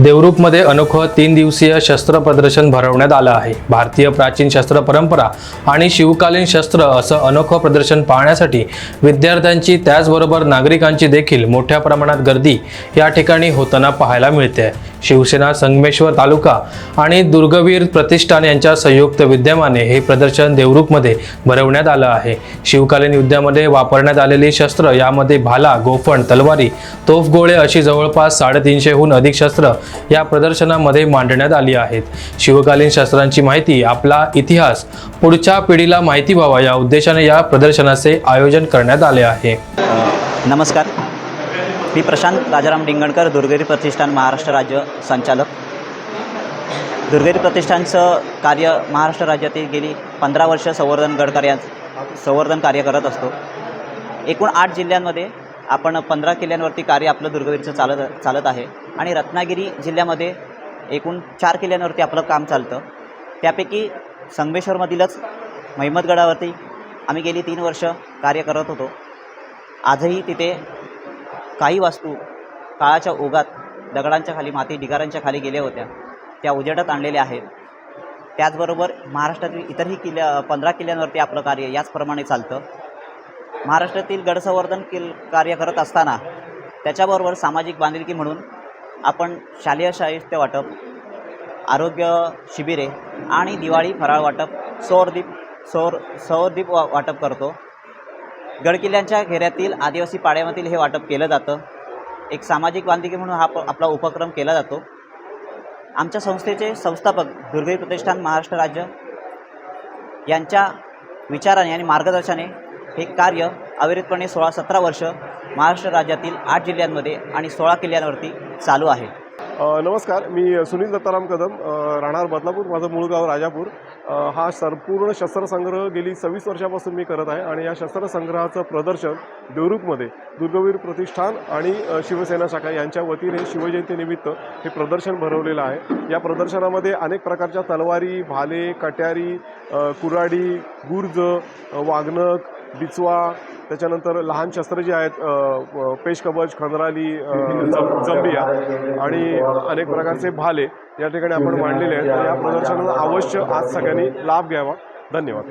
देवरूखमध्ये अनोखं तीन दिवसीय शस्त्र प्रदर्शन भरवण्यात आलं आहे. भारतीय प्राचीन शस्त्र परंपरा आणि शिवकालीन शस्त्र असं अनोखं प्रदर्शन पाहण्यासाठी विद्यार्थ्यांची त्याचबरोबर नागरिकांची देखील मोठ्या प्रमाणात गर्दी या ठिकाणी होताना पाहायला मिळते. शिवसेना संगमेश्वर तालुका आणि दुर्गवीर प्रतिष्ठान यांच्या संयुक्त विद्यमाने हे प्रदर्शन देवरुखमध्ये भरवण्यात आलं आहे. शिवकालीन युद्धामध्ये वापरण्यात आलेली शस्त्र यामध्ये भाला गोफण तलवारी तोफगोळे अशी जवळपास साडेतीनशेहून अधिक शस्त्र या प्रदर्शनामध्ये मांडण्यात आली आहेत. शिवकालीन शस्त्रांची माहिती आपला इतिहास पुढच्या पिढीला माहिती व्हावा या उद्देशाने या प्रदर्शनाचे आयोजन करण्यात आले आहे. नमस्कार. मी प्रशांत राजाराम डिंगणकर दुर्गेरी प्रतिष्ठान महाराष्ट्र राज्य संचालक. दुर्गेरी प्रतिष्ठानचं कार्य महाराष्ट्र राज्यातील गेली पंधरा वर्ष संवर्धन गड कार्या संवर्धन कार्य करत असतो. एकूण आठ जिल्ह्यांमध्ये आपण पंधरा किल्ल्यांवरती कार्य आपलं दुर्गवीरचं चालत चालत आहे. आणि रत्नागिरी जिल्ह्यामध्ये एकूण चार किल्ल्यांवरती आपलं काम चालतं. त्यापैकी संगमेश्वरमधीलच महिमतगडावरती आम्ही गेली तीन वर्ष कार्य करत होतो. आजही तिथे काही वास्तू काळाच्या ओघात दगडांच्या खाली माती ढिगारांच्या खाली गेल्या होत्या. त्या उजेडात आणलेल्या आहेत. त्याचबरोबर महाराष्ट्रातील इतरही किल्ल्या पंधरा किल्ल्यांवरती आपलं कार्य याचप्रमाणे चालतं. महाराष्ट्रातील गडसंवर्धन किल कार्य करत असताना त्याच्याबरोबर सामाजिक बांधिलकी म्हणून आपण शालेय साहित्य वाटप आरोग्य शिबिरे आणि दिवाळी फराळ वाटप सौरदीप सौर सौरदीप वा वाटप करतो. गडकिल्ल्यांच्या घेऱ्यातील आदिवासी पाड्यामधील हे वाटप केलं जातं. एक सामाजिक बांधिकी म्हणून हा आपला उपक्रम केला जातो. आमच्या संस्थेचे संस्थापक दुर्गई प्रतिष्ठान महाराष्ट्र राज्य यांच्या विचाराने आणि मार्गदर्शनाने हे कार्य अविरतपणे सोळा सतरा वर्ष महाराष्ट्र राज्यातील आठ जिल्ह्यांमध्ये आणि सोळा किल्ल्यांवरती चालू आहे. नमस्कार मी सुनील दत्ताराम कदम राहणार बदलापूर माझं मूळ गाव राजापूर. हा संपूर्ण शस्त्रसंग्रह गेली सव्वीस वर्षापासून मी करत आहे आणि या शस्त्रसंग्रहाचं प्रदर्शन देवरुखमध्ये दुर्गवीर प्रतिष्ठान आणि शिवसेना शाखा यांच्या वतीने शिवजयंतीनिमित्त हे प्रदर्शन भरवलेलं आहे. या प्रदर्शनामध्ये अनेक प्रकारच्या तलवारी भाले कट्यारी कुराडी कुऱ्हाडी गुर्ज अ, वाघनक बिचवा त्याच्यानंतर लहान शस्त्र जी आहेत अ, पेशकवच खंदराली जंबिया आणि अनेक प्रकारचे भाले या ठिकाणी आपण मांडलेले आहेत. या प्रदर्शनाचा अवश्य आज सगळ्यांनी लाभ घ्यावा. धन्यवाद.